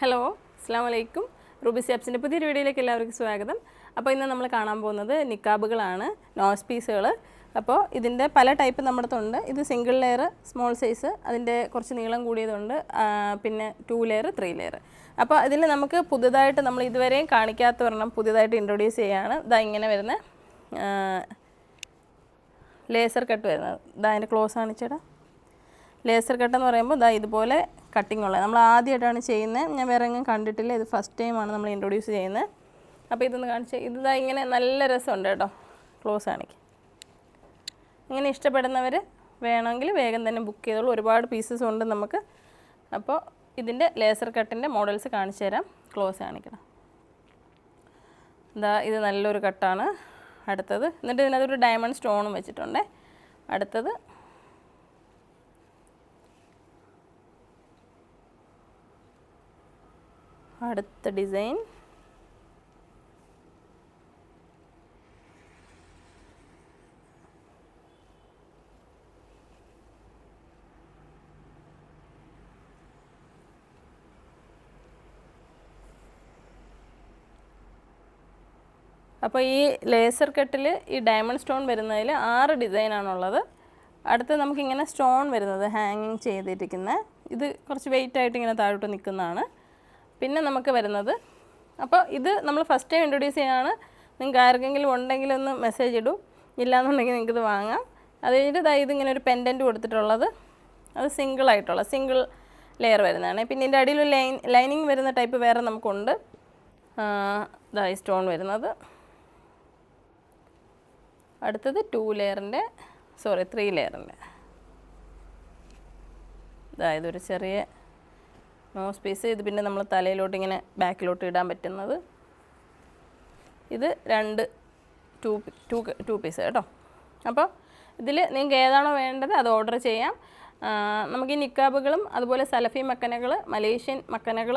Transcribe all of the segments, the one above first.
Hello അസ്സാം വലൈക്കും Ruby സ്റ്റാപ്സിന്റെ പുതിയൊരു വീഡിയോയിലേക്ക് എല്ലാവർക്കും സ്വാഗതം. അപ്പോൾ ഇന്ന് നമ്മൾ കാണാൻ പോകുന്നത് നിക്കാബുകളാണ് നോസ് പീസുകൾ അപ്പോൾ ഇതിന്റെ പല ടൈപ്പ് നമ്മുടെ അടുത്തുണ്ട്. ഇത് സിംഗിൾ ലെയർ സ്മോൾ സൈസ് അതിന്റെ കുറച്ച് നീളം കൂടിയതുണ്ട്. പിന്നെ ടു ലെയർ ത്രീ ലെയർ അപ്പോൾ ഇതിൽ നമുക്ക് പുതുതായിട്ട് നമ്മൾ ഇതുവരെയും കാണിക്കാത്ത ഒരെണ്ണം പുതിയതായിട്ട് ഇൻട്രൊഡ്യൂസ് ചെയ്യുകയാണ് ഇതാ ഇങ്ങനെ വരുന്ന ലേസർ കട്ട് വരുന്നത്. ഇതാ അതിന്റെ ക്ലോസ് കാണിച്ചേടാ. ലേസർ കട്ട് എന്ന് പറയുമ്പോൾ ഇതാ ഇതുപോലെ കട്ടിംഗ് ഉള്ളത്. നമ്മൾ ആദ്യമായിട്ടാണ് ചെയ്യുന്നത്. ഞാൻ വേറെ എങ്ങും കണ്ടിട്ടില്ല. ഇത് ഫസ്റ്റ് ടൈമാണ് നമ്മൾ ഇൻട്രൊഡ്യൂസ് ചെയ്യുന്നത്. അപ്പോൾ ഇതൊന്ന് കാണിച്ച് ഇതാ ഇങ്ങനെ നല്ല രസമുണ്ട് കേട്ടോ. ക്ലോസ് ആണെങ്കിൽ ഇങ്ങനെ ഇഷ്ടപ്പെടുന്നവർ വേണമെങ്കിൽ വേഗം തന്നെ ബുക്ക് ചെയ്തോളൂ. ഒരുപാട് പീസസ് ഉണ്ട് നമുക്ക്. അപ്പോൾ ഇതിന്റെ ലേസർ കട്ടിന്റെ മോഡൽസ് കാണിച്ചു തരാം. ക്ലോസ് കാണിക്കണം ഇതാ ഇത് നല്ലൊരു കട്ടാണ് അടുത്തത് എന്നിട്ട് ഇതിനകത്തൊരു ഡയമണ്ട് സ്റ്റോണും വെച്ചിട്ടുണ്ട്. അടുത്തത് അടുത്ത ഡിസൈൻ. അപ്പോൾ ഈ ലേസർ കട്ടിൽ ഈ ഡയമണ്ട് സ്റ്റോൺ വരുന്നതിൽ ആറ് ഡിസൈനാണുള്ളത് അടുത്ത് നമുക്കിങ്ങനെ സ്റ്റോൺ വരുന്നത് ഹാങ്ങിങ് ചെയ്തിരിക്കുന്ന. ഇത് കുറച്ച് വെയിറ്റ് ആയിട്ട് ഇങ്ങനെ താഴോട്ട് നിൽക്കുന്നതാണ് പിന്നെ നമുക്ക് വരുന്നത്. അപ്പോൾ ഇത് നമ്മൾ ഫസ്റ്റ് ടൈം ഇൻട്രൊഡ്യൂസ് ചെയ്യാണ് നിങ്ങൾക്ക് ആർക്കെങ്കിലും ഉണ്ടെങ്കിൽ ഒന്ന് മെസ്സേജ് ഇടൂ. ഇല്ലാന്നുണ്ടെങ്കിൽ നിങ്ങൾക്കിത് വാങ്ങാം. അത് കഴിഞ്ഞിട്ട് ഇതാ ഇതിങ്ങനെ ഒരു പെൻഡന്റ് കൊടുത്തിട്ടുള്ളത്. അത് സിംഗിൾ ആയിട്ടുള്ള സിംഗിൾ ലെയർ വരുന്നതാണ്. പിന്നെ ഇതിന്റെ അടിയിൽ ലൈൻ ലൈനിങ് വരുന്ന ടൈപ്പ് വേറെ നമുക്കുണ്ട്. ഇതായി സ്റ്റോൺ വരുന്നത്. അടുത്തത് ടു ലെയറിന്റെ സോറി ത്രീ ലെയറിന്റെ ഒരു ചെറിയ നോസ് സ്പേസ് ഇത് പിന്നെ നമ്മൾ തലയിലോട്ട് ഇങ്ങനെ ബാക്കിലോട്ട് ഇടാൻ പറ്റുന്നത്. ഇത് രണ്ട് ടു ടു ടു പീസ് കേട്ടോ. അപ്പോൾ ഇതിൽ നിങ്ങൾക്ക് ഏതാണോ വേണ്ടത് അത് ഓർഡർ ചെയ്യാം. നമുക്ക് ഈ നിക്കാബുകളും അതുപോലെ സലഫി മക്കനകൾ മലേഷ്യൻ മക്കനകൾ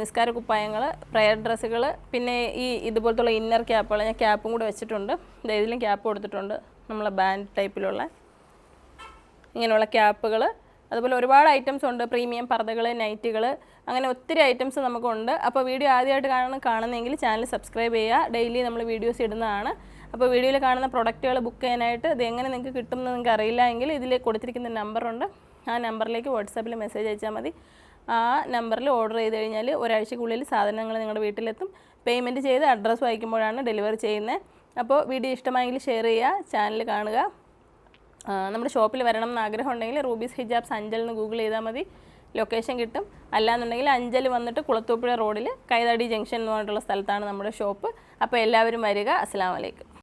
നിസ്കാര കുപ്പായങ്ങൾ പ്രയർ ഡ്രസ്സുകൾ പിന്നെ ഈ ഇതുപോലത്തുള്ള ഇന്നർ ക്യാപ്പുകൾ ഞാൻ ക്യാപ്പും കൂടെ വെച്ചിട്ടുണ്ട്. ഇതിലും ക്യാപ്പ് കൊടുത്തിട്ടുണ്ട്. നമ്മളെ ബാൻഡ് ടൈപ്പിലുള്ള ഇങ്ങനെയുള്ള ക്യാപ്പുകൾ അതുപോലെ ഒരുപാട് ഐറ്റംസ് ഉണ്ട്. പ്രീമിയം പർദ്ദകൾ നൈറ്റുകൾ അങ്ങനെ ഒത്തിരി ഐറ്റംസ് നമുക്കുണ്ട്. അപ്പോൾ വീഡിയോ ആദ്യമായിട്ട് കാണണം കാണുന്നെങ്കിൽ ചാനൽ സബ്സ്ക്രൈബ് ചെയ്യുക. ഡെയിലി നമ്മൾ വീഡിയോസ് ഇടുന്നതാണ്. അപ്പോൾ വീഡിയോയിൽ കാണുന്ന പ്രൊഡക്റ്റുകൾ ബുക്ക് ചെയ്യാനായിട്ട് ഇത് എങ്ങനെ നിങ്ങൾക്ക് കിട്ടുമെന്ന് നിങ്ങൾക്ക് അറിയില്ല എങ്കിൽ ഇതിൽ കൊടുത്തിരിക്കുന്ന നമ്പറുണ്ട് ആ നമ്പറിലേക്ക് വാട്സാപ്പിൽ മെസ്സേജ് അയച്ചാൽ മതി. ആ നമ്പറിൽ ഓർഡർ ചെയ്ത് കഴിഞ്ഞാൽ ഒരാഴ്ചക്കുള്ളിൽ സാധനങ്ങൾ നിങ്ങളുടെ വീട്ടിലെത്തും. പേയ്മെന്റ് ചെയ്ത് അഡ്രസ്സ് വായിക്കുമ്പോഴാണ് ഡെലിവറി ചെയ്യുന്നത്. അപ്പോൾ വീഡിയോ ഇഷ്ടമായെങ്കിൽ ഷെയർ ചെയ്യുക ചാനൽ കാണുക. നമ്മുടെ ഷോപ്പിൽ വരണം എന്ന് ആഗ്രഹം ഉണ്ടെങ്കിൽ റൂബീസ് ഹിജാബ്സ് അഞ്ചൽ എന്ന് ഗൂഗിൾ ചെയ്താൽ മതി. ലൊക്കേഷൻ കിട്ടും. അല്ലാന്നുണ്ടെങ്കിൽ അഞ്ചൽ വന്നിട്ട് കുളത്തൂപ്പുഴ റോഡിൽ കൈതാടി ജംഗ്ഷൻ എന്ന് പറഞ്ഞിട്ടുള്ള സ്ഥലത്താണ് നമ്മുടെ ഷോപ്പ്. അപ്പോൾ എല്ലാവരും വരിക. അസ്സാം വലൈക്കും